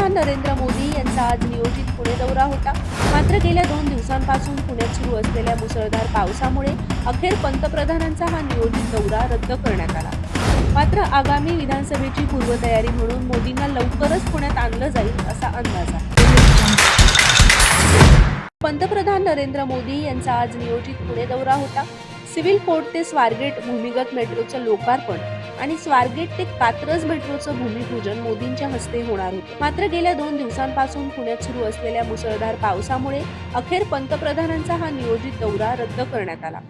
पंतप्रधान नरेंद्र मोदी यांचा आज नियोजित पुणे दौरा होता. मात्र गेल्या दोन दिवसांपासून पुण्यात सुरू असलेल्या मुसळधार पावसामुळे अखेर पंतप्रधानांचा हा नियोजित दौरा रद्द करण्यात आला. मात्र आगामी विधानसभेची पूर्वतयारी म्हणून मोदींना लवकरच पुण्यात आणलं जाईल असा अंदाज आहे. पंतप्रधान नरेंद्र मोदी यांचा आज नियोजित पुणे दौरा होता. सिव्हिल कोर्ट ते स्वारगेट भूमिगत मेट्रोचं लोकार्पण आणि स्वारगेट ते कात्रज मेट्रोचं भूमिपूजन मोदींच्या हस्ते होणार होतं. मात्र गेल्या दोन दिवसांपासून पुण्यात सुरू असलेल्या मुसळधार पावसामुळे अखेर पंतप्रधानांचा हा नियोजित दौरा रद्द करण्यात आला.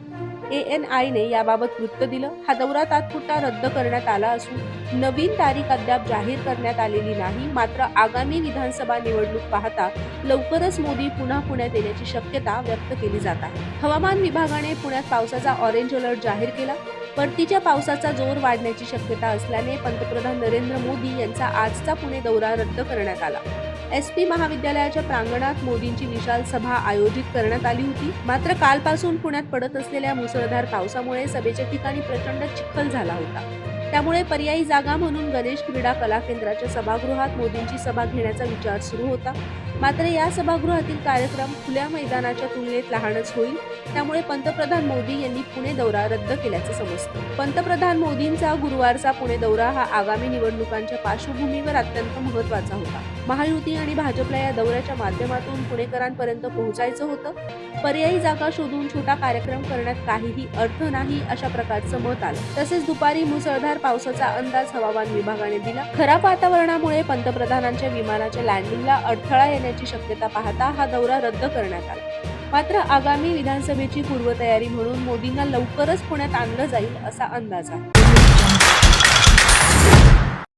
ए एन आयने याबाबत वृत्त दिलं. हा दौरा तात्पुरता रद्द करण्यात आला असून नवीन तारीख अद्याप जाहीर करण्यात आलेली नाही. मात्र आगामी विधानसभा निवडणूक पाहता लवकरच मोदी पुन्हा पुण्यात येण्याची शक्यता व्यक्त केली जात आहे. हवामान विभागाने पुण्यात पावसाचा ऑरेंज अलर्ट जाहीर केला. परतीच्या पावसाचा जोर वाढण्याची शक्यता असल्याने पंतप्रधान नरेंद्र मोदी यांचा आजचा पुणे दौरा रद्द करण्यात आला. एस पी महाविद्यालयाच्या प्रांगणात मोदींची विशाल सभा आयोजित करण्यात आली होती. मात्र कालपासून पुण्यात पडत असलेल्या मुसळधार पावसामुळे सभेच्या ठिकाणी प्रचंड चिखल झाला होता. त्यामुळे पर्यायी जागा म्हणून गणेश क्रीडा कला केंद्राच्या सभागृहात मोदींची सभा घेण्याचा विचार सुरू होता. मात्र या सभागृहातील कार्यक्रम खुल्या मैदानाच्या तुलनेत लहानच होईल. त्यामुळे पंतप्रधान मोदी यांनी पुणे दौरा रद्द केल्याचं समजतं. पंतप्रधान मोदींचा गुरुवारचा पुणे दौरा हा आगामी निवडणुकांच्या पार्श्वभूमीवर अत्यंत महत्त्वाचा होता. महायुती आणि भाजपला या दौऱ्याच्या माध्यमातून पुणेकरांपर्यंत पोहोचायचं होतं. पर्यायी जागा शोधून छोटा कार्यक्रम करण्यात काहीही अर्थ नाही अशा प्रकारचं मत आलं. तसेच दुपारी मुसळधार पावसाचा अंदाज हवामान विभागाने दिला. खराब वातावरणामुळे पंतप्रधानांच्या विमानाच्या लँडिंगला अडथळा येण्याची शक्यता पाहता हा दौरा रद्द करण्यात आला. मात्र आगामी विधानसभेची पूर्वतयारी म्हणून मोदींना लवकरच पुण्यात आणलं जाईल असा अंदाज आहे.